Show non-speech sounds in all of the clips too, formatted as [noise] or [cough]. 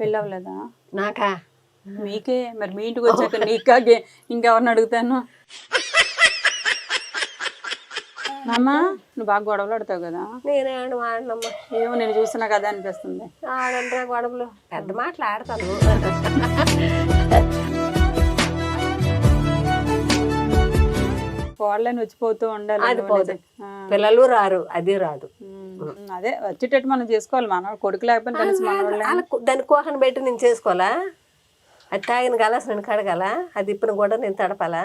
పెళ్ళి అవ్వలేదా నాకా? మీకే? మరి మీ ఇంటికి వచ్చాక నీకా? ఇంకెవరిని అడుగుతాను? నాన్న నువ్వు బాగా గొడవలు ఆడతావు కదా? నేనే ఆడు ఆడనమ్మా ఏమో నేను చూస్తున్నా కదా అనిపిస్తుంది. ఆడంటరా గొడవలు. పెద్ద మాటలు ఆడతాను. కోళ్ళని వచ్చిపోతూ ఉండాలి అది. ఆ. పిల్లలు రారు అది రాదు. అదే వచ్చేటట్టు మనం చేసుకోవాలి. మన కొడుకు కు- దాన్ని కోహన పెట్టి నేను చేసుకోవాలా? అది తాగిన గలాస్ నేను కడగాల? అది ఇప్పిన కూడా నేను తడపాలా?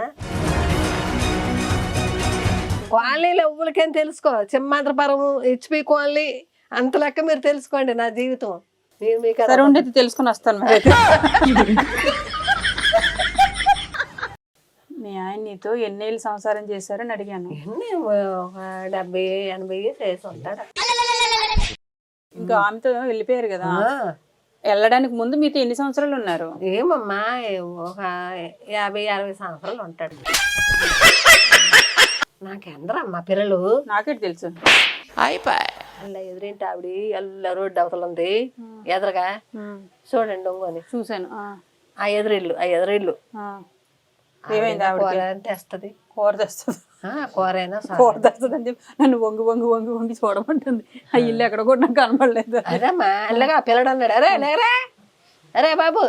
కాలనీలో ఎవ్వరికేం తెలుసుకో? సింహాద్రపురం హెచ్పి కాలనీ అంత లెక్క మీరు తెలుసుకోండి నా జీవితం. నేను మీకు తెలుసుకుని వస్తాను మరి. [laughs] మీ ఆయన నీతో ఎన్నేళ్ళు సంసారం చేశారని అడిగాను. ఎన్ని ఒక డెబ్బై ఎనభై చేసి ఉంటాడు. ఇంకా ఆమెతో వెళ్ళిపోయారు కదా. వెళ్ళడానికి ముందు మీతో ఎన్ని సంవత్సరాలు ఉన్నారు? ఏమమ్మా ఒక యాభై అరవై సంవత్సరాలు ఉంటాడు. నాకెందరమ్మా పిల్లలు? నాకేటి తెలుసు. అలా ఎదురింటి ఆవిడ ఎల్ల రోడ్డు అవతల ఉంది. ఎదురుగా? చూడండి ఒంగోని. చూశాను. ఆ, ఎదురిల్లు ఆ ఎదురిల్లు. ఆ. ఏమైంది ఆవిడకి? కూర అంటే వస్తుంది కూర తెస్తుంది? కూర అయినా సరే. కూర తెస్తుంది అని చెప్పి నన్ను వంగి వంగి వంగి వంగి చూడమంటుంది. ఆ ఇల్లు ఎక్కడ కూడా నాకు కనపడలేదు అల్లగా పిల్లడు అన్నాడు అరే లేరా అరే బాబు.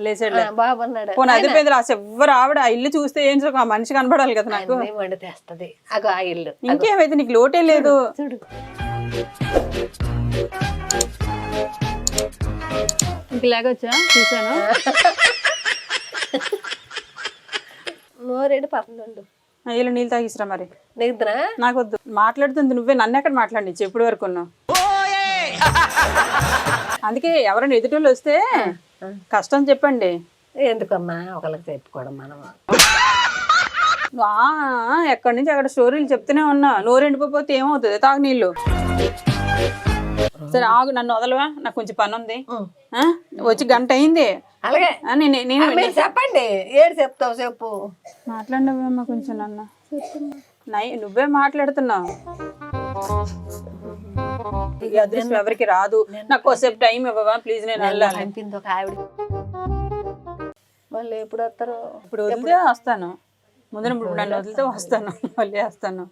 లేచాడు బాబు అన్నాడు. పోనీ అది పోయింది రాసి ఎవ్వరు ఆవిడ ఆ ఇల్లు చూస్తే ఏం చూక ఆ మనిషి కనపడాలి కదా నాకు. అన్నీ వండి తెస్తుంది. అగో ఆ ఇల్లు. ఇంకేమైతే నీకు లోటే లేదు? చూడు ఇంక లేకొచ్చా చూసాను అయ్యలో నీళ్ళు తాగిసిరా మరి. నిద్ర నాకు వద్దు మాట్లాడుతుంది నువ్వే నన్ను ఎక్కడ మాట్లాడి ఎప్పుడు వరకు అందుకే ఎవరైనా ఎదుటోళ్ళు వస్తే కష్టం చెప్పండి. ఎందుకమ్మా? ఒకళ్ళకి చెప్పుకోవడం మనం. ఎక్కడి నుంచి అక్కడ స్టోరీలు చెప్తూనే ఉన్నా నోరు ఎండిపోతే ఏమవుతుంది? తాగు నీళ్ళు. సరే ఆగు నన్ను వదలవా? నాకు కొంచెం పని ఉంది? వచ్చి గంట అయింది. అలాగే. నేను మీరు చెప్పండి. ఏడు చెప్తావు చెప్పు. మాట్లాడినవేమో కొంచెం నన్ను. నై నువ్వే మాట్లాడుతున్నావు. ఈ అదృష్టం ఎవరికి రాదు. నాకు కొద్దిసేపు టైం ఇవ్వవా? ప్లీజ్ నేను వెళ్ళాలి. ఒక ఆవిడ. మళ్ళీ ఎప్పుడు వస్తారు? ఇప్పుడు వదిలితే వస్తాను. ముందు ఇప్పుడు నన్ను వదిలితే వస్తాను. మళ్ళీ వస్తాను.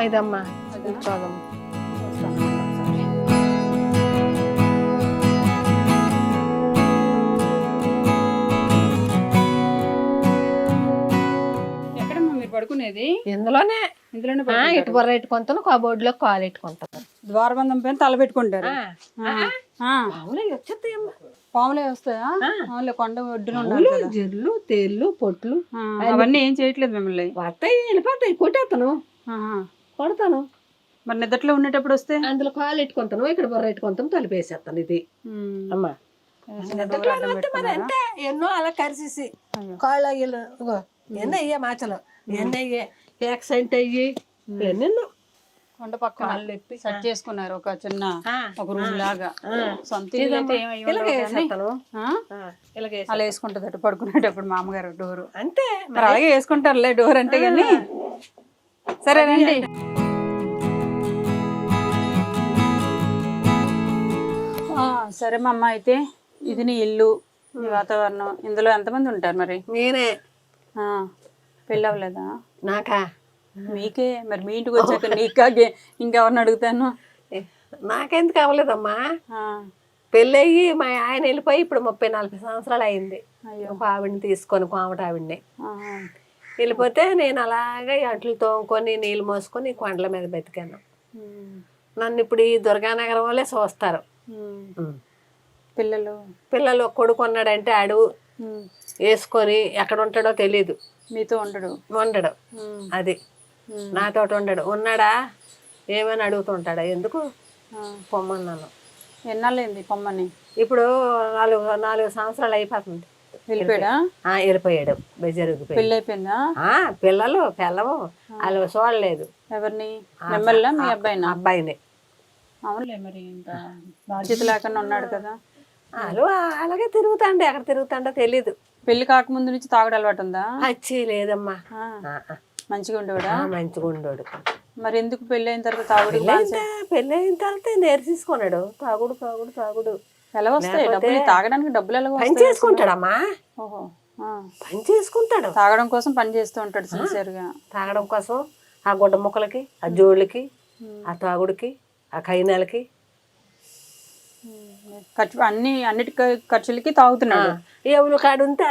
ఐదమ్మా కూర్చోదమ్మా. ఎక్కడమ్మా మీరు పడుకునేది? ఇందులోనే. ఇందులోనే ఆ, పడుకుంటారు. ఇటు బొర్ర ఎట్టుకుంటాను కబోర్డ్లో కాలు ఎట్టుకుంటాను ద్వారబంధం పైన తల పెట్టుకుంటారు. ఆ. ఆ. వచ్చేస్తాయమ్మా. పాములే వస్తాయా? పాములే కొండ ఒడ్డున ఉండాలి కదా. జర్లు తేళ్ళు పొట్లు. ఆ, అవన్నీ ఏం చేయట్లేదు మిమ్మల్ని. వస్తాయి వెళ్ళిపోతాయి కొట్టేస్తాను. ఆహా. కొడతాను మరి నిద్రలో ఉండేటప్పుడు వస్తే? అందులో కాలు ఎట్టుకుంటాను ఇక్కడ బొర్ర ఎట్టుకుంటాను తలిపేసేస్తాను ఇది. అమ్మా. మరి? అంతే ఎన్నో అలా కరిసేసి. కాళ్ళు అయ్యలు ఎన్ని అయ్యే మాచలు ఎన్ని అయ్యే యాక్సిడెంట్ అయ్యి ఎన్నెన్నో. కొండ పక్కన కాళ్ళు నొప్పి సెట్ చేసుకున్నారు ఒక చిన్న ఒక రూమ్ లాగా. సొంత. అలా వేసుకుంటుంది అటు పడుకునేటప్పుడు మా అమ్మగారు డోరు. అంతే మరి అలాగే వేసుకుంటారులే డోర్ అంటే కానీ సరేనండి. సరే మా అమ్మ అయితే ఇది నీ ఇల్లు వాతావరణం. ఇందులో ఎంతమంది ఉంటారు మరి? నేనే. ఆ, పెళ్ళి అవ్వలేదా నాకా? మీకే. మరి మీ ఇంటికి వచ్చాక నీకా గే- ఇంకెవరిని అడుగుతాను? నాకెందుకు అవ్వలేదమ్మా? పెళ్ళయ్యి మా ఆయన వెళ్ళిపోయి ఇప్పుడు ముప్పై నలభై సంవత్సరాలు అయింది. అయ్యో. ఒక ఆవిడని తీసుకొని కోమట ఆవిడని. వెళ్ళిపోతే నేను అలాగే అట్లు తోముకొని నీళ్ళు మోసుకొని కొండల మీద బతికాను. నన్ను ఇప్పుడు ఈ దుర్గానగరం వాళ్ళే చూస్తారు. పిల్లలు? పిల్లలు కొడుకు ఉన్నాడంటే ఆడు వేసుకొని ఎక్కడ ఉంటాడో తెలీదు. మీతో ఉండడు. ఉండడు. అది. నాతోటి ఉండడు. ఉన్నాడా? ఏమని అడుగుతుంటాడా? ఎందుకు. పొమ్మన్నాను. ఎన్నాళ్ళైంది పొమ్మని? ఇప్పుడు నాలుగు నాలుగు సంవత్సరాలు అయిపోతుంది. వెళ్ళిపోయాడా? బెజరుగుపోయాడు పెళ్ళి అయిపోయిందా పిల్లలు పిల్లవు వాళ్ళు చూడలేదు. ఎవరిని? మీ అబ్బాయినా? అబ్బాయిని. అవునులే మరి ఇంకా బాధ్యత లేకుండా ఉన్నాడు కదా. అలాగే తిరుగుతాండి ఎక్కడ తిరుగుతాండో తెలీదు. పెళ్ళి కాకముందు నుంచి తాగుడు అలవాటు ఉందా? వచ్చి లేదమ్మా. మంచిగా ఉండేవాడా? మంచిగా ఉండోడు మరి ఎందుకు పెళ్ళి అయిన తర్వాత తాగుడు పెళ్ళి అయిన తర్వాత నేర్చేసుకున్నాడు. తాగుడు తాగుడు తాగుడు. ఎలా వస్తాయి డబ్బులు తాగడానికి డబ్బులు ఎలా పని చేసుకుంటాడమ్మా. ఓహో. పని చేసుకుంటాడు. తాగడం కోసం పని చేస్తూ ఉంటాడు సిన్సియర్గా. తాగడం కోసం ఆ గుడ్డ ముక్కలకి ఆ జోళ్ళకి ఆ తాగుడికి ఆ కైనాలకి. ఖర్చు అన్ని అన్నిటి ఖర్చులకి తాగుతున్నాడు. ఎవరు కాడు ఉంటే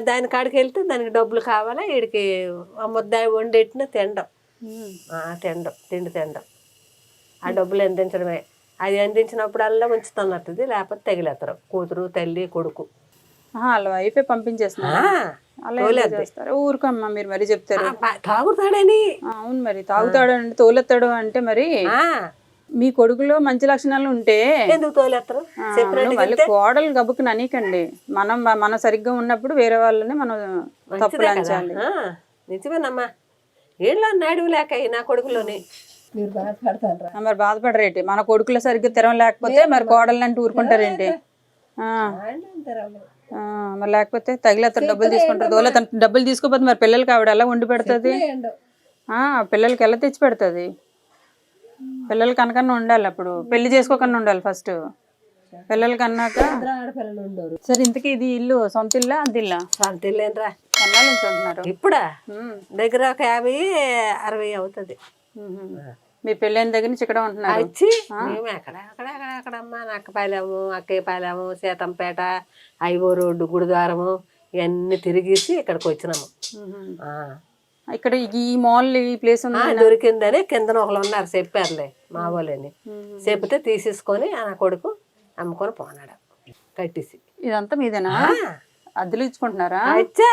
దాని కాడికి వెళ్తే దానికి డబ్బులు కావాలా వీడికి ఆ ముద్దాయి వండెట్టిన తినడం తినడం తిండి తినడం ఆ డబ్బులు అందించడమే. అది అందించినప్పుడల్లా ఉంచుతున్నట్టుది లేకపోతే తగిలేస్తారు కూతురు తల్లి కొడుకు. వాళ్ళ వైఫే పంపించేస్తున్నారు. ఊరుకమ్మా మీరు మరి చెప్తారు. తాగుతాడని. అవును మరి తాగుతాడు అంటే తోలెత్తాడు అంటే మరి మీ కొడుకులో మంచి లక్షణాలు ఉంటే ఎందుకు తోలేస్తారు మళ్ళీ కోడలు గబుకు ననీకండి మనం మనం సరిగ్గా ఉన్నప్పుడు వేరే వాళ్ళని మనం తప్పులు అంచాలి. నిజమేనమ్మా. ఏళ్ళ లేక నా కొడుకులోని? మీరు బాధపడతారా ఆ, మరి బాధపడరేంటి? మన కొడుకులో సరిగ్గా తిరం లేకపోతే మరి కోడలు అంటే ఊరుకుంటారేంటి? ఆ, ఆ, మరి లేకపోతే తగిలేతారు డబ్బులు తీసుకుంటారు. దోల డబ్బులు తీసుకోపోతే మరి పిల్లలకి ఆవిడ ఎలా వండి పెడుతుంది? ఆ, పిల్లలకి ఎలా తెచ్చి పెడుతుంది? పిల్లలకి అనకన్నా ఉండాలి అప్పుడు. పెళ్ళి చేసుకోకన్నా ఉండాలి ఫస్ట్ ఆడపిల్లలు ఉండరు. సరే ఇంతకీ ఇది ఇల్లు సొంత ఇల్లా అది ఇల్లా? సొంత నుంచి ఉంటున్నారు ఇప్పుడా? దగ్గర ఒక యాభై అరవై అవుతుంది. మీ పెళ్ళైన దగ్గర నుంచి ఇక్కడ ఉంటున్నారు? వచ్చి మేము ఎక్కడ అక్కడ అక్కడ అక్కడమ్మా నక్కపాలెము అక్కయ్యపాలెము సీతంపేట ఐవో రోడ్డు గుడిద్వారము ఇవన్నీ తిరిగేసి ఇక్కడికి వచ్చినాము. ఇక్కడ ఈ మాల్ ఈ ప్లేస్ దొరికిందని కిందన ఒకళ్ళు ఉన్నారు చెప్పారులే మా వాళ్ళని. చెప్తే తీసేసుకొని ఆ నా కొడుకు అమ్ముకొని పోనాడు. కట్టేసి. ఇదంతా మీదేనా. అద్దెలు ఇచ్చుకుంటున్నారా అచ్చా.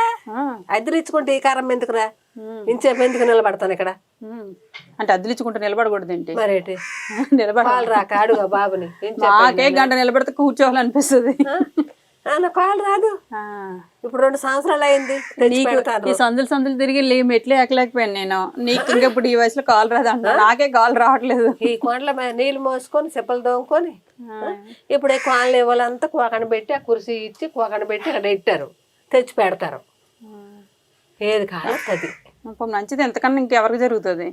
అద్దెలు ఇచ్చుకుంటే ఈ కారం ఎందుకురా. ఇంచేపు ఎందుకు నిలబడతాను ఇక్కడ. అంటే అద్దెలు ఇచ్చుకుంటే నిలబడకూడదు ఏంటి? మరేటి [laughs] నిలబడ పాలు రాక అడుగా బాబుని? మాకే గంట నిలబడితే కూర్చోవాలనిపిస్తుంది. నా కాలు రాదు. ఇప్పుడు రెండు సంవత్సరాలు అయింది ఈ సందులు సందులు తిరిగి లే మెట్లు ఎక్కలేకపోయాను నేను. నీకు ఇంకా ఇప్పుడు ఈ వయసులో కాల్ రాదు అంటున్నా నాకే కాల్ రావట్లేదు. ఈ కొండల నీళ్ళు మోసుకొని చెప్పులు దోముకొని ఇప్పుడు ఈ కోనలు ఇవ్వాలంతా కోకన పెట్టి ఆ కుర్చీ ఇచ్చి కోకన పెట్టి అక్కడ పెట్టారు. తెచ్చి పెడతారు. ఏది కాదు అది మంచిది ఎంతకన్నా ఇంకెవరికి జరుగుతుంది?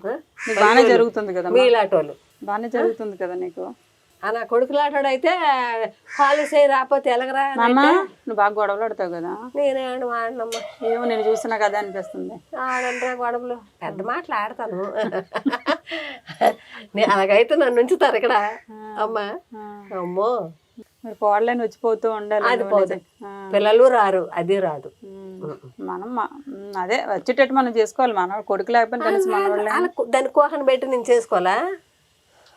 బాగానే జరుగుతుంది కదా మీలాటోళ్ళు. బాగానే జరుగుతుంది కదా నీకు? నా కొడుకులాటోడు అయితే కాలేజ్ అయ్యి రాకపోతే ఎలాగరా అమ్మా నువ్వు బాగా గొడవలు ఆడతావు కదా. నేనే ఆడు ఆడినమ్మా ఏమో నేను చూసినా కదా అనిపిస్తుంది. ఆడంట్రా గొడవలు. పెద్ద మాటలు ఆడతాను. నే అలాగైతే నన్ను ఉంచుతారు ఇక్కడ. అమ్మా. అమ్మో. మరి కోడలని వచ్చిపోతూ ఉండాలి అది పోదు. పిల్లలు రారు అది రాదు. మనం అదే వచ్చేటట్టు మనం చేసుకోవాలి. మన కొడుకు లేకపోయినా కనీసం మన వాళ్ళే అలా కు- దాన్ని కోకన పెట్టి నేను చేసుకోవాలా?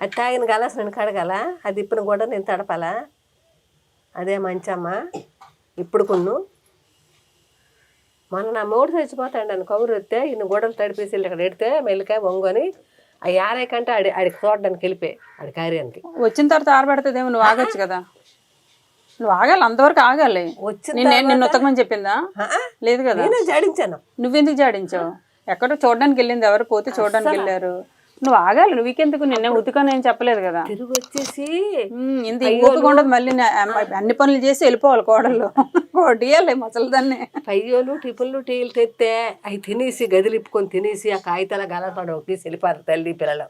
అది తాగిన గలాస్ నేను కడగాల? అది ఇప్పిన కూడా నేను తడపాలా? అదే మంచమ్మా ఇప్పుడు కొన్ను. మొన్న నా మూడు చచ్చిపోతాడు అని కబురు వస్తే ఇన్ని గోడలు తడిపేసి ఇక్కడ ఎడితే మెల్లికాయ వంగని ఆ యారై కంటే ఆడి ఆడికి చూడడానికి వెళ్ళిపోయి ఆడి కార్యానికి. వచ్చిన తర్వాత ఆరబెడతదేమో నువ్వు ఆగొచ్చు కదా. నువ్వు ఆగాలి అంతవరకు ఆగాలి. వచ్చిన నేను నిన్ను ఉతకమని చెప్పిందా? లేదు కదా. నేనే జాడించాను? నువ్వెందుకు జాడించావు? ఎక్కడో చూడడానికి వెళ్ళింది ఎవరు? పోతే చూడడానికి వెళ్ళారు. నువ్వు ఆగాలి నువ్వు ఇంకెందుకు నిన్నే ఉతుకని ఏం చెప్పలేదు కదా. తిరిగి వచ్చేసి ఇంత ఓపిక ఉండదు మళ్ళీ అన్ని పనులు చేసి వెళ్ళిపోవాలి కోడళ్ళు [laughs] కొట్టియాలి ముసలిదాన్ని పయ్యోలు టిపులు టీలు తెస్తే అవి తినేసి గదిలు ఇప్పుకొని తినేసి ఆ కాగితాల గలపడ ఒకటి వెళ్ళిపోతారు తల్లి పిల్లలు.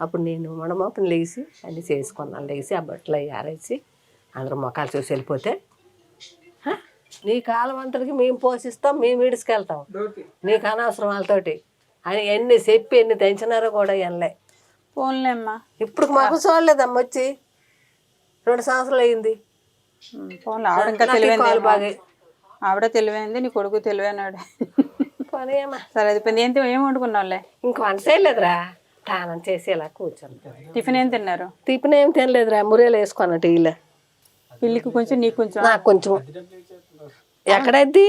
అప్పుడు నేను మొడమోపని లేచి అన్నీ చేసుకున్నాను. లేచి ఆ బట్టలు అవి ఆరేసి అందరూ మొక్కలు చూసి వెళ్ళిపోతే "హ? నీ కాలం అంతటికి మేము పోషిస్తాం మేము ఈడ్చుకెళ్తాం. నీకు అనవసరం వాళ్ళతోటి. అని ఎన్ని చెప్పి ఎన్ని తెంచినారో కూడా ఎనలే. పోన్లే అమ్మా ఇప్పుడు మాకు చూడలేదమ్మ వచ్చి రెండు సంవత్సరాలు అయింది. పోన్లే ఆవిడ ఇంకా తెలివైంది బాగా ఆవిడ తెలివైంది నీ కొడుకు తెలివైనాడు. సరే అది ఏంటి ఏం వండుకున్నావులే? ఇంక వంట చేయలేదురా. స్నానం చేసి ఇలా టిఫిన్ ఏం తిన్నారు? టిఫిన్ ఏం తినలేదురా మురేలు వేసుకున్నా టీలో. పిల్లికి కొంచెం నీకు కొంచెం. నాకు కొంచెం. ఎక్కడద్ది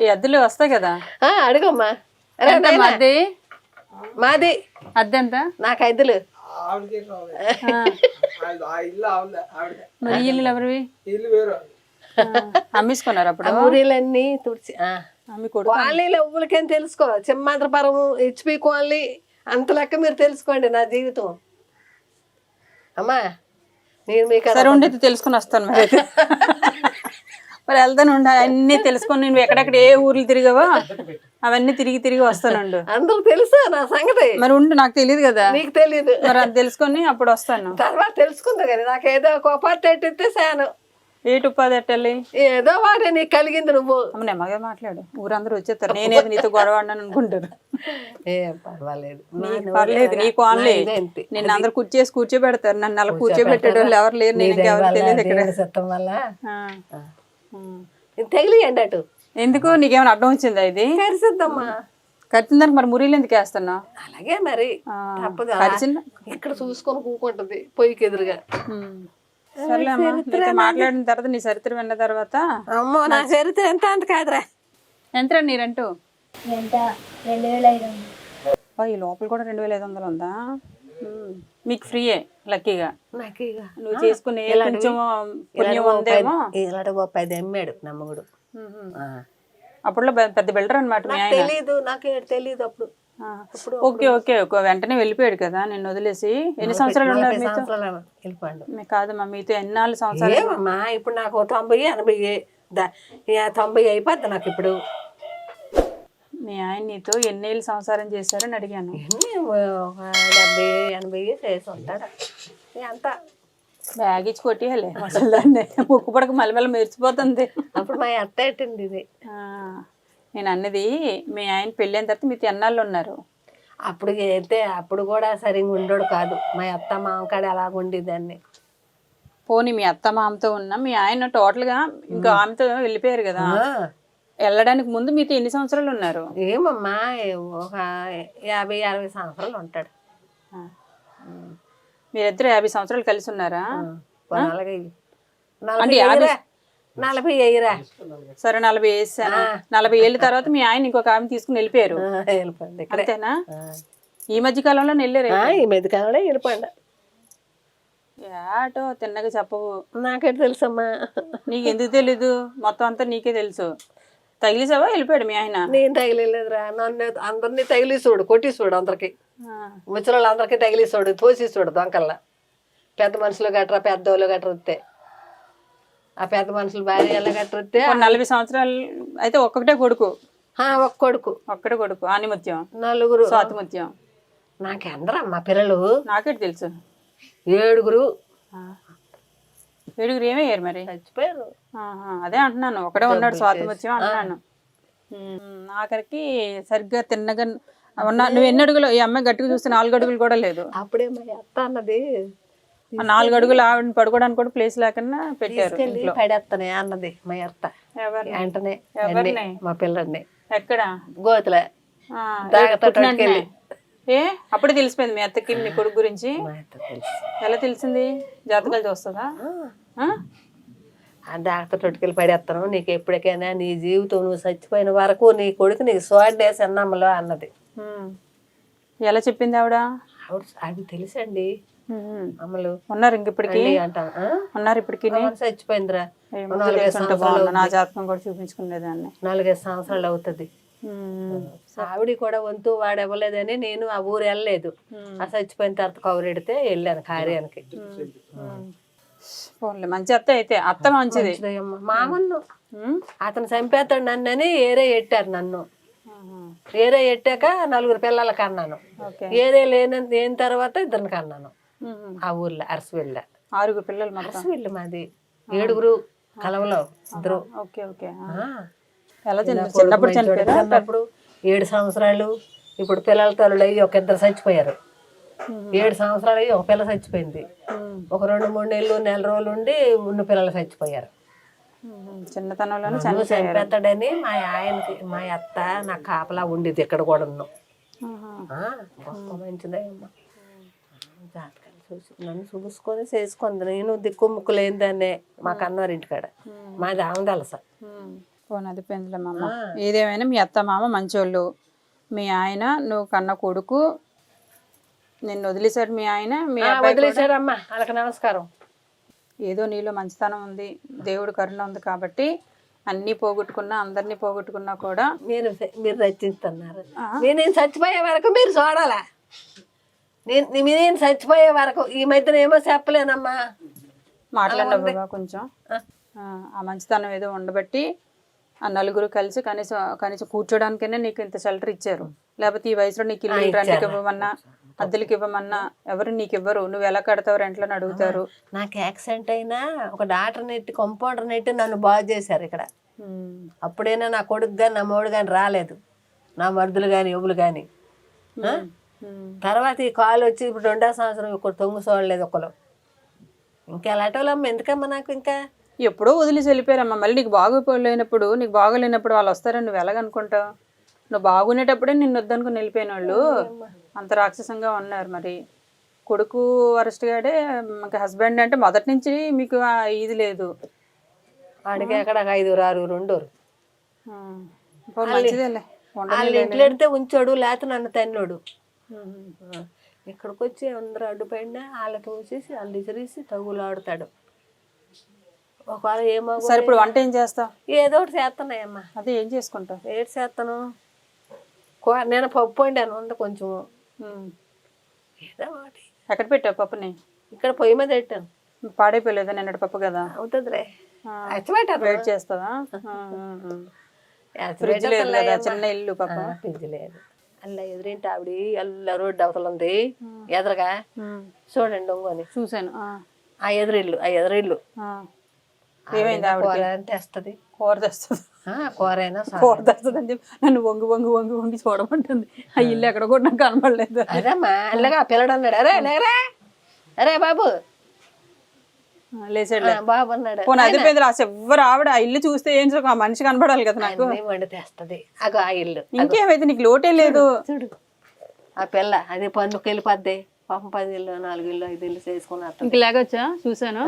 ఈ అద్దెలు వస్తాయి కదా. ఆ, అడుగమ్మా. మాది? అద్దె ఎంత? నాకు ఐదులు. మరి ఇల్లు ఎవరివి? అమ్మేసుకున్నారు అప్పుడు? మురీలన్నీ తుడిచి కాలనీలో ఎవ్వరికేం తెలుసుకో. సింహాద్రపురం హెచ్పి కాలనీ అంత లెక్క మీరు తెలుసుకోండి నా జీవితం. అమ్మా నేను మీకు సరే ఉండేది తెలుసుకుని వస్తాను మరి. [laughs] మరి వెళ్తాను ఉండు అన్నీ తెలుసుకొని నువ్వు ఎక్కడెక్కడ ఏ ఊర్లు తిరిగావో అవన్నీ తిరిగి తిరిగి వస్తానుండు అందరూ తెలుసా నా సంగతి? మరి ఉండు నాకు తెలియదు కదా. నీకు తెలీదు. మరి అది తెలుసుకొని అప్పుడు వస్తాను. తర్వాత తెలుసుకుందా కానీ నాకు ఏదో ఒక ఎట్టిస్తే శాను ఏటు ఉపాధి ఎట్టాలి ఏదో వాడే నీకు కలిగింది నువ్వు. నెమ్మగా మాట్లాడు. ఊరందరూ వచ్చేస్తారు. నేనేది నీతో గొడవ అనుకుంటారు ఏం పర్వాలేదు. నీకు పర్లేదు నీకు ఆన్లే? నిన్ను అందరు కూర్చేసి కూర్చోబెడతారు. నన్ను అలా కూర్చోబెట్టాడు వాళ్ళు ఎవరు లేరు. నేను ఇంకెవరు తెలియదు ఇక్కడ వల్ల? తగిలియండి అటు ఎందుకు? నీకేమైనా అడ్డం వచ్చిందా ఇది? కరిసిద్దమ్మా. కట్టిన దానికి మరి మురీలు ఎందుకు వేస్తున్నావు అలాగే మరి. తప్పదు? కరిచిన ఇక్కడ చూసుకొని కూకుంటది పొయ్యికి ఎదురుగా. ఉమ్. సర్లే అమ్మా నీతో మాట్లాడిన తర్వాత నీ చరిత్ర విన్న తర్వాత. అమ్మో నా చరిత్ర ఎంత అంత కాదురా. ఎంత నీరంటూ ఎంత రెండు వేల ఐదు వందలు. అబ్బా, ఈ లోపల కూడా రెండు వేల ఐదు వందలు ఉందా? ఉమ్. మీకు ఫ్రీయే. లక్కీగా. ఇక నువ్వు చేసుకునే కొంచెం పుణ్యం ఉందేమో. ఇలాంటి పది అమ్మాడు నమ్మగుడు. అప్పుడులో పెద్ద- బిల్డర్ అనమాట తెలీదు నాకు తెలీదు అప్పుడు. ఓకే ఓకే ఒక వెంటనే వెళ్ళిపోయాడు కదా నిన్ను వదిలేసి. ఎన్ని సంవత్సరాలు ఉన్నారు నలభై మీతో? సంవత్సరాలు వెళ్ళిపోండు మీ కాదమ్మా మీతో ఎన్నాళ్ళు సంవత్సరాలు? ఇప్పుడు నాకు తొంభై ఎనభై తొంభై అయిపోద్ది నాకు ఇప్పుడు. మీ ఆయన నీతో ఎన్నేళ్ళు సంసారం చేశారని అడిగాను. ఒక డెబ్బై ఎనభై చేసి ఉంటాడు ఎంత బ్యాగ్ ఇచ్చి కొట్టేయాలి. అసలు దాన్ని ముక్కు పడక మల్లమెల్ల మెరిచిపోతుంది అప్పుడు మా అత్త ఎట్టింది ఇది. నేను అన్నది మీ ఆయన పెళ్ళైన తర్వాత మీతో ఎన్నాళ్ళు ఉన్నారు. అప్పుడు అయితే అప్పుడు కూడా సరిగ్గా ఉండడు కాదు. మా అత్త మామ కాడ అలాగ ఉండేదాన్ని. పోనీ మీ అత్త మామతో ఉన్న మీ ఆయన టోటల్గా ఇంకా ఆమెతో వెళ్ళిపోయారు కదా. వెళ్ళడానికి ముందు మీతో ఎన్ని సంవత్సరాలు ఉన్నారు? ఏమమ్మా ఒక యాభై అరవై సంవత్సరాలు ఉంటాడు. మీరిద్దరు యాభై సంవత్సరాలు కలిసి ఉన్నారా? నలభై అయ్యిరా. నలభై సరే నలభై వేసాను నలభై ఏళ్ళ తర్వాత మీ ఆయన ఇంకొక ఆమె తీసుకుని వెళ్ళిపోయారు. అంతేనా. ఈ మధ్య కాలంలో వెళ్ళారు ఈ మెదికాడే వెళ్ళిపోయింది ఏటో తిన్నగా చెప్పవు. నాకెట్ తెలుసమ్మా. నీకు ఎందుకు తెలీదు? మొత్తం అంతా నీకే తెలుసు. తగిలిసావా? వెళ్ళిపోయాడు మీ ఆయన? నేను తగిలేదురా నన్ను అందరినీ తగిలిసోడు కొట్టిసోడు అందరికి. ముసలి అందరికీ తగిలిసోడు తోసిసోడు దొంకల్లా పెద్ద మనుషులు గట్రా పెద్దోళ్ళు గట్రా వస్తే. ఆ పెద్ద మనుషులు భార్య గట్రా వస్తే నలభై సంవత్సరాలు అయితే ఒక్కటే కొడుకు? ఒక్క కొడుకు. ఒక్కడే కొడుకు ఆనిముత్యం? నలుగురు. స్వాతిముత్యం? నాకెందరమ్మా పిల్లలు? నాకేటి తెలుసు. ఏడుగురు. ఏడుగురు ఏమయ్యారు మరి? చచ్చిపోయారు. అదే అంటున్నాను. ఒకడే ఉన్నాడు స్వాతిముత్యం అంటున్నాను. ఆఖరికి సరిగ్గా తిన్నగా ఉన్న నువ్వు ఎన్ని అడుగులు ఈ అమ్మాయి గట్టిగా చూస్తే నాలుగు అడుగులు కూడా లేదు. అప్పుడే మా అత్త అన్నది నాలుగు అడుగులు ఆవిడని పడుకోవడానికి కూడా ప్లేస్ లేకుండా పెట్టారు పడేస్తానే అన్నది మా అత్త. వెంటనే మా పిల్లడిని ఎక్కడ? గోతులే. ఏ అప్పుడే తెలిసిపోయింది మీ అత్తకి మీ కొడుకు గురించి. ఎలా తెలిసింది? జాతకాలు చూస్తుందా? ఆ? డాక్టర్ తొట్టుకెళ్ళి పడేస్తాను నీకు ఎప్పటికైనా నీ జీవితం నువ్వు చచ్చిపోయిన వరకు నీ కొడుకు నీకు సోడేసి అన్నమ్మలో అన్నది. ఎలా చెప్పింది ఆవిడ? ఆవిడ అది తెలుసండి. ఉమ్. అమ్మలు. ఉన్నారు ఇంక ఇప్పటికి? అంటాం? ఉన్నారు ఇప్పటికి? చచ్చిపోయిందిరా. నాలుగైదు సంవత్సరాలు బాగుండు. నా జాతకం కూడా చూపించుకునేదాన్ని. నాలుగైదు సంవత్సరాలు అవుతుంది. ఆవిడ కూడా వంతు వాడు ఇవ్వలేదని నేను ఆ ఊరు వెళ్ళలేదు. ఆ చచ్చిపోయిన తర్వాత కౌరెడితే వెళ్ళాను కార్యానికి. పోన్లే మంచి అత్త అయితే అత్త మంచిది. మామన్ను. అతను చంపేస్తాడు నన్నని ఏరే ఎట్టారు నన్ను. ఏరే ఎట్టాక నలుగురు పిల్లలకి అన్నాను ఓకే. ఏరే లేని లేని తర్వాత ఇద్దరికి అన్నాను ఉమ్. ఆ ఊర్లో అరసవిల్ల ఆరుగురు పిల్లలు అరసవిల్లు మాది. ఏడుగురు కలవలో ఇద్దరు. ఓకే. ఎలా చిన్నప్పుడు ఏడు సంవత్సరాలు ఇప్పుడు పిల్లల తల్లులు అయ్యి ఒక ఇద్దరు చచ్చిపోయారు. ఏడు సంవత్సరాలు అయ్యి ఒక పిల్ల చచ్చిపోయింది. ఒక రెండు మూడు నెలలు నెల రోజులు ఉండి ఉన్న పిల్లలు చచ్చిపోయారు. చనిపోయారు. చంపేస్తాడని మా ఆయనకి మా అత్త నా కాపలా ఉండేది ఇక్కడ కూడా ఉన్నావు ఆహా. గొప్ప మంచిదే అమ్మా. జాతకాలు చూసి నన్ను చూసుకొని చేసుకుంది. నేను దిక్కు ముక్కు లేని దాన్నే మా కన్నవారి ఇంటికాడ మాది ఆమెదలస. పోనది పెందులమ్మ ఏదేమైనా మీ అత్త మామ మంచోళ్ళు. మీ ఆయన నువ్వు కన్న కొడుకు నిన్ను వదిలేశాడు మీ ఆయన మీ అబ్బాయి వదిలేశారమ్మా వాళ్ళకి నమస్కారం. ఏదో నీలో మంచితనం ఉంది దేవుడు కరుణ ఉంది కాబట్టి అన్నీ పోగొట్టుకున్నా అందరినీ పోగొట్టుకున్నా కూడా మీరు మీరు రచించుతున్నారు నేనేం చచ్చిపోయే వరకు మీరు చూడాలా? నేను నేను చచ్చిపోయే వరకు ఈ మధ్యన ఏమో చెప్పలేనమ్మా. మాట్లాడినా కొంచెం. ఆ, మంచితనం ఏదో ఉండబట్టి ఆ నలుగురు కలిసి కనీసం కనీసం కూర్చోడానికైనా నీకు ఇంత షెల్టర్ ఇచ్చారు. లేకపోతే ఈ వయసులో నీకు ఇల్లు ఇవ్వమన్నా అద్దెలకి ఇవ్వమన్నా ఎవరు నీకు ఇవ్వరు? నువ్వు ఎలా కడతావు రెంట్లో అని అడుగుతారు? నాకు యాక్సిడెంట్ అయినా ఒక డాక్టర్ నెట్టి కంపౌండర్ నెట్టి నన్ను బాగు చేశారు ఇక్కడ. అప్పుడైనా నా కొడుకు కానీ నా మూడు కానీ రాలేదు. నా మరుదులు కానీ ఎవరు కానీ. తర్వాత ఈ కాలు వచ్చి ఇప్పుడు రెండో సంవత్సరం ఒకరు తొంగు చూడలేదు ఒకరు ఇంకా ఎలాంటి ఎందుకమ్మా నాకు ఇంకా? ఎప్పుడో వదిలేసి వెళ్ళిపోయారమ్మా. మళ్ళీ నీకు బాగోలేనప్పుడు నీకు బాగోలేనప్పుడు వాళ్ళు వస్తారని నువ్వు ఎలాగనుకుంటావు? నువ్వు బాగునేటప్పుడే నిన్ను వద్దనుకుని వెళ్ళిపోయిన వాళ్ళు అంత రాక్షసంగా ఉన్నారు మరి. కొడుకు వరస్ట్ గాడే ఇంకా హస్బెండ్ అంటే మొదటి నుంచి మీకు ఇది లేదు. వాడికి అక్కడ ఐదుగురు ఆరుగురు ఉండరు. మంచిదేలే. వాళ్ళు ఇంట్లో పెడితే ఉంచాడు లేకపోతే నన్ను తన్నోడు. ఇక్కడికి వచ్చి అందరూ అడ్డుపడినా వాళ్ళకి చూసేసి వాళ్ళు ఇసిరేసి తగులాడుతాడు. ఒకవేళ ఏమో సరే ఇప్పుడు వంట ఏం చేస్తావు? ఏదో ఒకటి చేస్తున్నాయమ్మా అదే ఏం చేసుకుంటావు? ఏడు చేస్తాను నేను పప్పు వండాను ఉంది కొంచెం ఉమ్. ఏదో ఒకటి. ఎక్కడ పెట్టావు పప్పుని? ఇక్కడ పొయ్యి మీద పెట్టాను. పాడైపోలేదా నిన్నటి పప్పు కదా? అవుతుందిలే. అచ్చబెట్టాను వెయిట్. [laughs] ఫ్రిడ్జ్ లేదు కదా చిన్న ఇల్లు పాప ఫ్రిడ్జ్ లేదు. అల్ల ఎదురింటి ఆవిడ అల్ల రోడ్డు అవతల ఉంది ఎదురుగా. చూడండి ఒంగోని. చూశాను ఆ, ఎదురిల్లు ఆ ఎదురిల్లు. ఏమైంది ఆవిడ తెస్తుంది. కూర తెస్తుంది? కూరైనా కూర తెస్తుంది అని చెప్పి నన్ను వంగి వంగి వంగి వంగి చూడమంటుంది. ఆ ఇల్లు ఎక్కడ కూడా నాకు కనపడలేదు అదేమ్మా అల్లగా పిల్లడు అన్నాడు అరే లేరా అరే బాబు. లేచాడు బాబు అన్నాడు. పోనీ అదే పేదలు అసలు ఆవిడ ఆ ఇల్లు చూస్తే ఏం చూడ- ఆ మనిషి కనపడాలి కదా నాకు. వండి తెస్తుంది అగో ఆ ఇల్లు. ఇంకేమైతే నీకు లోటే లేదు? చూడు ఆ పిల్ల అది పన్నుకి వెళ్ళిపోద్ది పాపం పది ఇల్లు నాలుగు ఇల్లు ఐదు ఇల్లు చేసుకున్నారు ఇంక లేగొచ్చా? చూశాను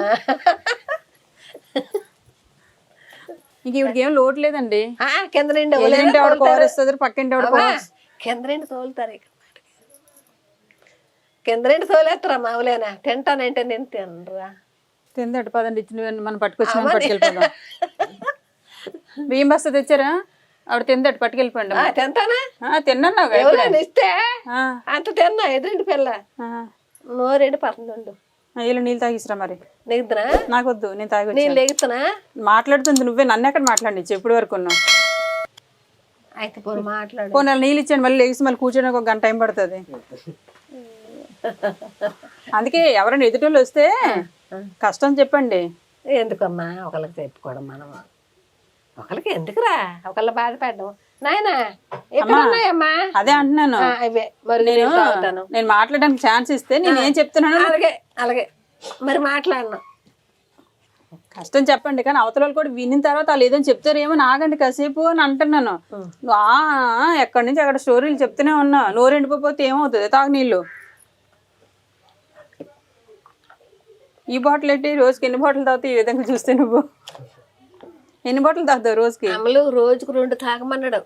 ఇంక ఇవిడికి ఏం లోటు లేదండి. కింద నిండి పక్కింటి కింద నిండి తోలుతారు కింద నిండి తోలేస్తారా మావులేనా? తింటానంటే నేను తినరా? తిందట పదండి ఇచ్చిన మనం పట్టుకొచ్చిన పట్టుకెళ్ళిపోదాం. బియ్యం బస్తా తెచ్చారా? ఆవిడ తిందట పట్టుకెళ్ళిపోండి తింటానా? ఆ, తిన్నాను ఇస్తే ఆ, అంత తిన్నా ఎదురింటి పిల్ల. ఆ. నోరెండి ఆ, వీళ్ళు నీళ్ళు తాగిసిరా మరి? నెగుతున్నా నాకొద్దు నేను తాగి నేను లెగుతున్నా? మాట్లాడుతుంది నువ్వే నన్ను ఎక్కడ మాట్లాడించు ఎప్పటి వరకు ఉన్నావు. అయితే పోను మాట్లాడు. పోనీ నీళ్ళు ఇచ్చాను మళ్ళీ లేచి మళ్ళీ కూర్చోడానికి ఒక గంట టైం పడుతుంది. అందుకే ఎవరైనా ఎదుటోళ్ళు వస్తే కష్టం చెప్పండి. ఎందుకమ్మా? ఒకళ్ళకి చెప్పుకోవడం మనం. ఒకళ్ళకి ఎందుకురా? ఒకళ్ళ బాధ పెట్టడం నాయనా ఎక్కడ ఉన్నాయమ్మా? అదే అంటున్నాను. ఆ, ఇవే మరి నేను మాట్లాడడానికి ఛాన్స్ ఇస్తే నేను ఏం చెప్తున్నాను? అలాగే అలాగే. మరి మాట్లాడను. కష్టం చెప్పండి కానీ అవతల వాళ్ళు కూడా వినిన తర్వాత వాళ్ళు ఏదో చెప్తారేమో నాగండి కాసేపు అని అంటున్నాను. ఎక్కడి నుంచి అక్కడ స్టోరీలు చెప్తూనే ఉన్నా. నోరు ఎండిపోతే ఏమవుతుంది? తాగు నీళ్ళు. ఈ బాటిల్ ఎట్టి రోజుకి ఎన్ని బాటిల్ తాగుతావు? ఈ విధంగా చూస్తే నువ్వు. ఎన్ని బాటిల్ తాగుతావు రోజుకి? అమలు రోజుకు రెండు తాగమన్నాడు.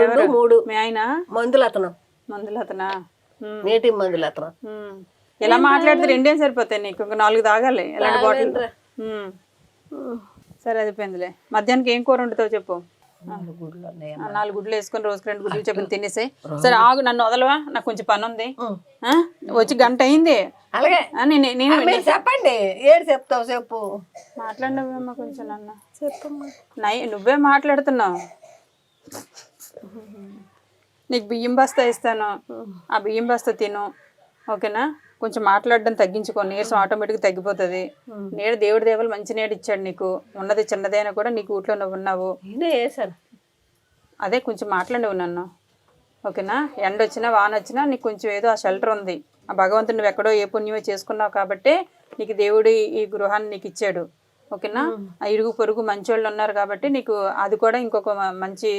రెండు మూడు. మీ ఆయన? మందులు అతను. మందులు అతనా? నీటి మందులు అతను. ఎలా మాట్లాడితే రెండేం సరిపోతాయి నీకు? ఒక నాలుగు తాగాలి. ఎలాంటి బాటిల్. సరే అది పోయిందిలే మధ్యాహ్నానికి ఏం కూర వండుతావు చెప్పు? నాలుగు గుడ్లు వేసుకొని రోజుకి రెండు గుడ్లు చెప్పి తినేసాయి. సరే ఆగు నన్ను వదలవా? నాకు కొంచెం పని ఉంది? వచ్చి గంట అయింది. అలాగే. నేను చెప్పండి. ఏడు చెప్తావు చెప్పు. మాట్లాడినవేమో కొంచెం నన్ను. చెప్పమ్మా. నై నువ్వే మాట్లాడుతున్నావు. నీకు బియ్యం బస్తా ఇస్తాను. ఆ బియ్యం బస్తా తిను. ఓకేనా? కొంచెం మాట్లాడడం తగ్గించుకో. నీరసం ఆటోమేటిక్గా తగ్గిపోతుంది. నీడ దేవుడి దేవులు మంచి నీడ ఇచ్చాడు నీకు. ఉన్నది చిన్నదైనా కూడా నీకు ఊట్లో నువ్వు ఉన్నావు. అదే కొంచెం మాట్లాడినవు నన్ను. ఓకేనా? ఎండ వచ్చినా వాన వచ్చినా నీకు కొంచెం ఏదో ఆ షెల్టర్ ఉంది. ఆ భగవంతుడు నువ్వు ఎక్కడో ఏ పుణ్యమో చేసుకున్నావు కాబట్టి నీకు దేవుడు ఈ గృహాన్ని నీకు ఇచ్చాడు. ఓకేనా? ఆ ఇరుగు పొరుగు మంచోళ్ళు ఉన్నారు కాబట్టి నీకు అది కూడా ఇంకొక మంచి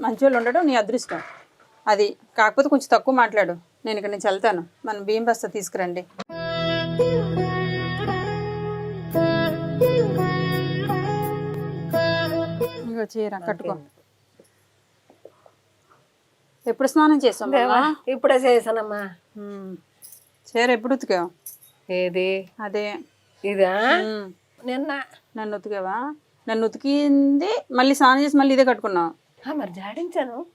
మంచోళ్ళు ఉండడం నీ అదృష్టం. అది కాకపోతే కొంచెం తక్కువ మాట్లాడు. నేను ఇక్కడ నుంచి వెళ్తాను. మనం బియ్యం బస్తా తీసుకురండి. చీర కట్టుకో. ఎప్పుడు స్నానం చేస్తాం ఇప్పుడే చేశానమ్మా. చీర ఎప్పుడు ఉతికావు? ఏది? అదే. ఇదా. నిన్న. నన్ను ఉతికావా? నన్ను ఉతికింది మళ్ళీ స్నానం చేసి మళ్ళీ ఇదే కట్టుకున్నావు. ఆ, మరి జాడించాను.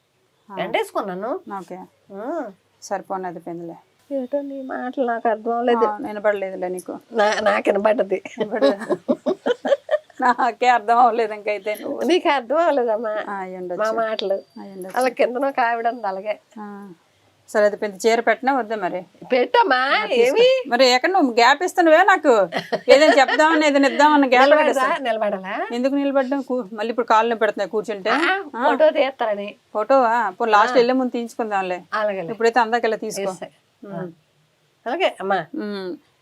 ఎండేసుకున్నాను. ఓకే. సరిపోను పెందులే. ఏటో నీ మాటలు నాకు అర్థం అవ్వలేదు వినపడలేదులే నీకు. నా నాకు వినపడ్డది. నాకే అర్థం అవ్వలేదు ఇంకైతే నువ్వు. నీకు అర్థం అవ్వలేదమ్మా ఆ, అయ్యి ఉండొచ్చు. మా మాటలు. అలా కిందనో కావిడ ఉంది అలాగే. సరే అది పెద్ద చీర పెట్టినా వద్దా మరి? పెట్టమ్మా ఏమి? మరి ఎక్కడ నువ్వు గ్యాప్ ఇస్తున్నావే నాకు? ఏదైనా చెప్దామని ఏదైనా ఇద్దామన్న గ్యాప్ నిలబడాలా? ఎందుకు నిలబడ్డాం మళ్ళీ ఇప్పుడు కాళ్ళు పెడుతున్నాయి కూర్చుంటే. ఫోటో తీస్తారని. ఫోటో ఇప్పుడు లాస్ట్ వెళ్ళే ముందు తీయించుకుందాంలే ఇప్పుడైతే అందాక ఇలా తీసుకో. అలాగే అమ్మా.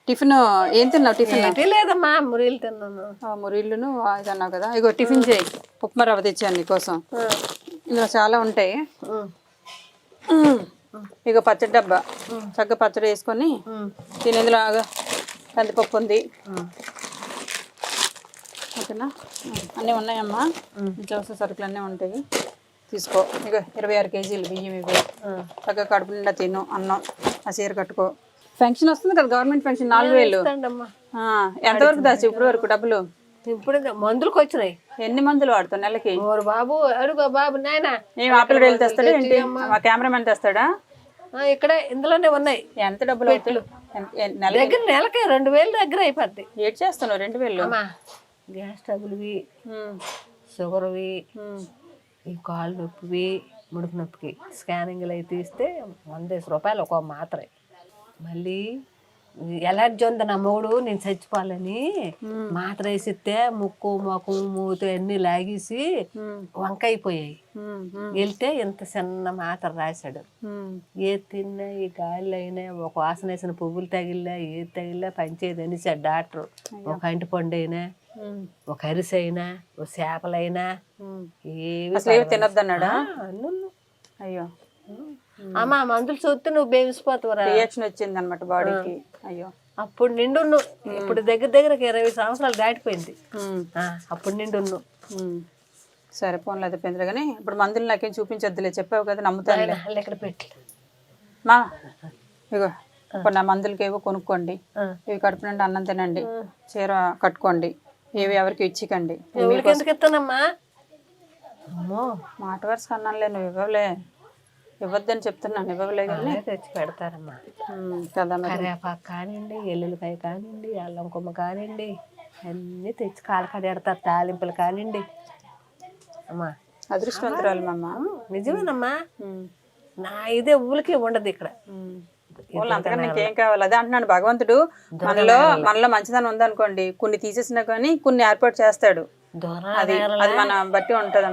టిఫిన్ ఏం తిన్నావు టిఫిన్? లేదమ్మా మురీలు తిన్నాను. ఆ, మురీళ్ళును ఇది అన్నావు కదా. ఇగో టిఫిన్ చేయి. ఉప్మా రవ్వ తెచ్చాను నీకోసం. ఇందులో చాలా ఉంటాయి. ఇగో పచ్చడి డబ్బా. చక్కగా పచ్చడి వేసుకొని ఆగా కందిపప్పు ఉంది. ఓకేనా? అన్నీ ఉన్నాయమ్మా. నిత్యావసర సరుకులు అన్నీ ఉంటాయి. తీసుకో. ఇక ఇరవై ఆరు కేజీలు బియ్యం ఇవి చక్కగా కడుపు నిండా తిను అన్నం ఆ చీర కట్టుకో. ఫంక్షన్ వస్తుంది కదా గవర్నమెంట్ ఫంక్షన్ నాలుగు వేలు. ఎంతవరకు దాచి ఇప్పుడు వరకు డబ్బులు? ఇప్పుడు మందులకు వచ్చినాయి. ఎన్ని మందులు వాడుతావు నెలకి? ఓరు బాబు అడుగు బాబు నాయనా. ఏం ఆపిల్ వెళ్ళి తెస్తాడా ఏంటి? మా కెమెరామెన్ తెస్తాడా? ఇక్కడే ఇందులోనే ఉన్నాయి. ఎంత డబ్బులు నెల దగ్గర నెలకి రెండు వేలు దగ్గర అయిపోద్ది. ఏడ్ చేస్తున్నావు రెండు వేలు? గ్యాస్ ఉమ్, షుగర్వి ఈ కాళ్ళు నొప్పివి ముడుపు నొప్పికి. స్కానింగ్లు అవి తీస్తే వందేసి రూపాయలు ఒక మాత్రే మళ్ళీ ఎలర్జీ ఉంది నా మూడు నేను చచ్చిపోవాలని మాత్ర వేసిస్తే ముక్కు మొఖం మూతి అన్నీ లాగేసి వంకైపోయాయి. వెళ్తే ఇంత చిన్న మాత్ర రాశాడు. ఏ తిన్నా ఈ గాలిలో అయినా ఒక వాసన వేసిన పువ్వులు తగిలినా ఏది తగిలినా పనిచేయదు అనేసాడు డాక్టర్ ఒక అంటి పండు అయినా ఒక అరిసి అయినా ఒక చేపలైనా. ఏవి తినొద్దన్నాడా. అయ్యో. అమ్మా మందులు చూస్తే నువ్వు బేమిసిపోతావురా రియాక్షన్ వచ్చింది అనమాట బాడీకి అయ్యో. అప్పుడు నిండున్ను. ఇప్పుడు దగ్గర దగ్గరకి ఇరవై సంవత్సరాలు దాటిపోయింది. అప్పుడు నిండున్ను. ఉమ్. సరే పోన్లే అది పెందరు కానీ ఇప్పుడు మందులు నాకేం చూపించొద్దులే. చెప్పావు కదా నమ్ముతానులే వాళ్ళు ఇక్కడ పెట్టి. మా ఇగో ఇప్పుడు నా మందులకి ఏవో కొనుక్కోండి. ఇవి కడుపు నుండి అన్నం తినండి. చీర కట్టుకోండి. ఏవి ఎవరికి ఇచ్చికండి. మాట వరుస అన్నానులే నువ్వు ఇవ్వలే ఇవ్వద్దని చెప్తున్నాను ఇవ్వలే కానీ. అదే తెచ్చి పెడతారమ్మా. కదా కానివ్వండి ఎల్లుల్లిపాయ కానివ్వండి అల్లం కొమ్మ కానివ్వండి అన్నీ తెచ్చి కాలు కడేడతారు తాలింపులు కానివ్వండి. అమ్మా. అదృష్టవంతురాలు మమ్మ నిజమేనమ్మా. నా ఇదే ఊలికి ఉండదు ఇక్కడ. అంతకన్నా ఇంకేం కావాలి? అదే అంటున్నాను భగవంతుడు. మనలో మనలో మంచిదనం ఉందనుకోండి కొన్ని తీసేసినా కానీ కొన్ని ఏర్పాటు చేస్తాడు. అది అది మన బట్టి ఉంటది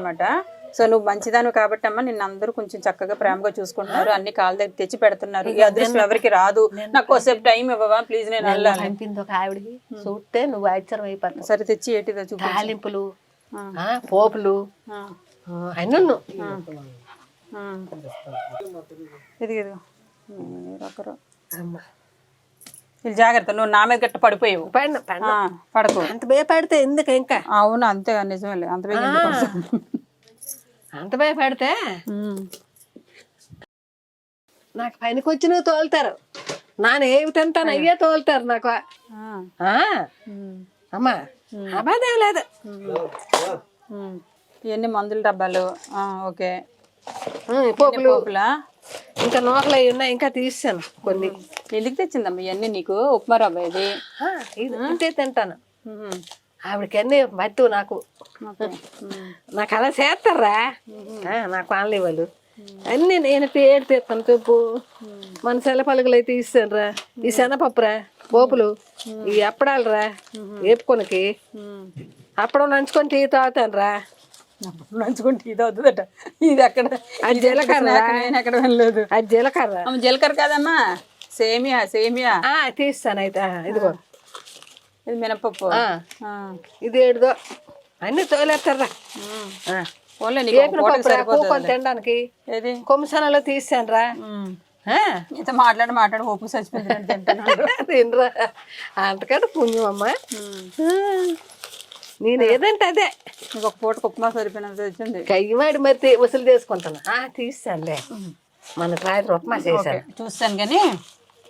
సో నువ్వు మంచిదాను కాబట్టి అమ్మ నిన్ను అందరూ కొంచెం చక్కగా ప్రేమగా చూసుకుంటున్నారు. అన్ని కాళ్ళ దగ్గర తెచ్చి పెడుతున్నారు. ఈ అదృష్టం ఎవరికి రాదు. నాకు కొద్దిసేపు టైం ఇవ్వవా? ప్లీజ్ నేను వెళ్ళాలి. పంపింది ఒక ఆవిడకి చూస్తే నువ్వు ఆశ్చర్యం అయిపోతావు. సరే తెచ్చి ఏంటిదో చూపి తాలింపులు పోపులు అన్నీ. ఇది ఇది జాగ్రత్త నువ్వు నా మీద గట్ట పడిపోయావు. పడకు. అంత భయపడితే ఎందుకు ఇంకా? అవును అంతే నిజమేలే అంత వస్తుంది? అంత భయపడితే. నాకు పనికి వచ్చినవి తోలుతారు. నాన్న ఏవి తింటాను అయ్యే తోలుతారు నాకు. అమ్మా అబద్ధం లేదు. ఇవన్నీ మందుల డబ్బాలు? ఓకే. పోపులు. ఇంకా నూకలు అవి ఉన్నాయి ఇంకా తీసాను కొన్ని. ఎందుకు తెచ్చిందమ్మా ఇవన్నీ నీకు? ఉప్మా రవ్వ ఇది. తింటాను. ఉమ్, ఆవిడకి అన్నీ మత్తు నాకు [laughs] నాకు అలా చేస్తారా? నాకు ఆన్లీ వాళ్ళు. అన్నీ నేను పేరు తీస్తాను చెప్పు మన సెల పలుకులు అయితే ఇస్తానురా ఈ శనపప్పురా పోపులు ఈ అప్పడాలరా వేపుకొనకి. అప్పడం నంచుకొని టీ తాగుతాను రా నంచుకుంటే ఇది అవుతుందట ఇది ఎక్కడ? అది జీలకర్ర. నేను ఎక్కడ వెళ్ళలేదు అది జీలకర్ర. జీలకర్ర కాదమ్మా. సేమియా సేమియా. ఆ, తీస్తాను అయితే. ఇదిగో. ఇది మినపప్పు. ఇది ఏడుదో. అన్నీ తోలేస్తారా తినడానికి. ఏది? కొమ్మిసనలో తీసాను రా. ఇంత మాట్లాడి మాట్లాడి ఓపు చచ్చిపోయింది [laughs] తినరా. అంతకంటే పుణ్యం అమ్మ నేను ఏదంటే అదే. నీకు ఒక పూటకు ఉప్మా సరిపోయినంత వచ్చింది కయ్యమాడి మరి వసూలు చేసుకుంటాను తీస్తానులే మన రాత్రి ఉప్మా చేశాను. చూస్తాను కానీ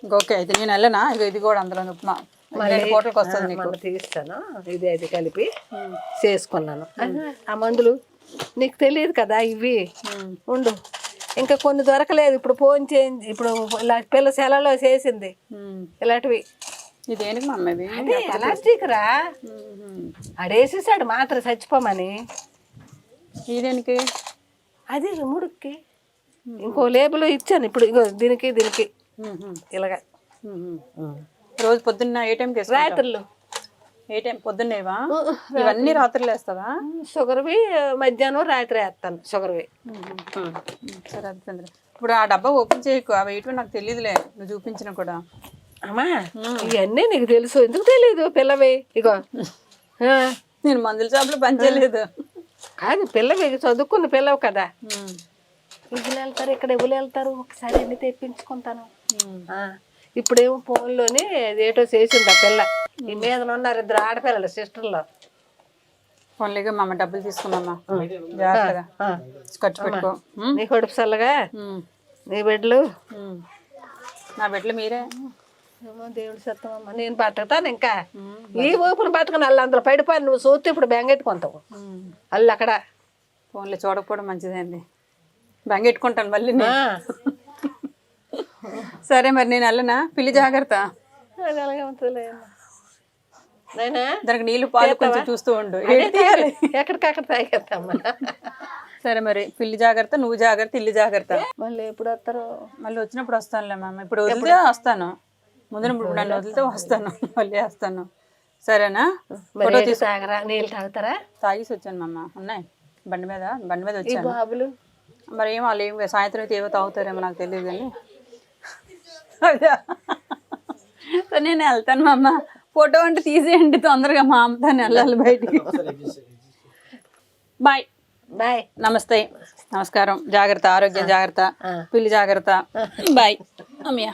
ఓకే అయితే నేను వెళ్ళనా? ఇది కూడా అందులో ఉప్మా. వస్తుంది తీస్తాను ఇది అది కలిపి చేసుకున్నాను. ఆ, మందులు నీకు తెలియదు కదా ఇవి. ఉండు. ఇంకా కొన్ని దొరకలేదు. ఇప్పుడు ఫోన్ చేంజ్ ఇప్పుడు ఇలా పిల్ల సెలలో చేసింది. ఇలాంటివి. ఇది దేనికి మా అమ్మ ఇవి అదే ఎలాస్టిక్ రా. ఉమ్. ఆడేసేసాడు మాత్రం చచ్చిపోమని. ఇది దేనికి అది ముడుక్కి ఇంకో లేబుల్ ఇచ్చాను. ఇప్పుడు ఇగో దీనికి దీనికి. ఇలాగ. రోజు పొద్దున్న ఏ వేసుకుంటావు? రాత్రులు. ఏ టైం పొద్దున్నేవా ఇవన్నీ రాత్రులు వేస్తావా? షుగర్వి మధ్యాహ్నం రాత్రి వేస్తాను షుగర్వి సరే అది చంద్ర ఇప్పుడు ఆ డబ్బా ఓపెన్ చేయకు అవి ఏంటో నాకు తెలియదులే నువ్వు చూపించిన కూడా. అమ్మా ఇవన్నీ నీకు తెలుసు ఎందుకు తెలియదు పిల్లవి? ఇగో. [laughs] నేను మందుల షాప్లో పనిచేయలేదు కాదు పిల్లవి చదువుకున్న పిల్లవు కదా. ఇవ్వలు వెళ్తారు ఇక్కడ ఇవ్వలు వెళ్తారు ఒకసారి వెళ్ళి తెప్పించుకుంటాను. ఇప్పుడేమో ఫోన్లోనే ఏటో చేసింది ఆ పిల్ల. ఈ మీద ఉన్నారు ఇద్దరు ఆడపిల్లలు సిస్టర్లు. ఫోన్లేగా మా డబ్బులు తీసుకున్నామా జాగ్రత్తగా. ఖర్చు పెట్టుకో. నీ కొడుకు చల్లగా. నీ బిడ్డలు. నా బిడ్డలు మీరే? ఏమో దేవుడు సత్తమమ్మ నేను బతుకుతాను ఇంకా. ఈ ఊపిరి బతకను వాళ్ళు అందులో పడిపోయి నువ్వు చూస్తే ఇప్పుడు బెంగెట్టుకుంటావు. వాళ్ళు అక్కడ. ఫోన్లో చూడకపోవడం మంచిదండి బెంగెట్టుకుంటాను మళ్ళీ సరే మరి నేను వెళ్ళనా? పిల్లి జాగ్రత్త. అది అలాగే ఉంటుందిలే అమ్మ. నాయనా? దానికి నీళ్ళు పాలు కొంచెం చూస్తూ ఉండు. తీయాలి? ఎక్కడికక్కడ తాగేస్తామ్మా సరే మరి పిల్లి జాగ్రత్త నువ్వు జాగ్రత్త ఇల్లు జాగ్రత్త. మళ్ళీ ఎప్పుడు వస్తారు? మళ్ళీ వచ్చినప్పుడు వస్తానులే మామ. ఇప్పుడు వదిలితే వస్తాను. ముందు ఇప్పుడు నన్ను వదిలితే వస్తాను. మళ్ళీ వస్తాను. సరేనా? ఏంటి తాగరా? నీళ్ళు తాగుతారా? తాగేసి వచ్చాను మామ. ఉన్నాయి. బండి మీద బండి మీద వచ్చాను. బాబులు? మరి ఏం వాళ్ళు ఏం సాయంత్రం అయితే ఏవో తాగుతారేమో నాకు తెలియదు కానీ. నేను వెళ్తాను మా అమ్మ ఫోటో అంటే తీసేయండి తొందరగా మా అమ్మతో వెళ్ళాలి బయటికి. బాయ్. బాయ్. నమస్తే. నమస్కారం. జాగ్రత్త ఆరోగ్యం జాగ్రత్త. పిల్లి జాగ్రత్త. బాయ్. అమ్మయ్య.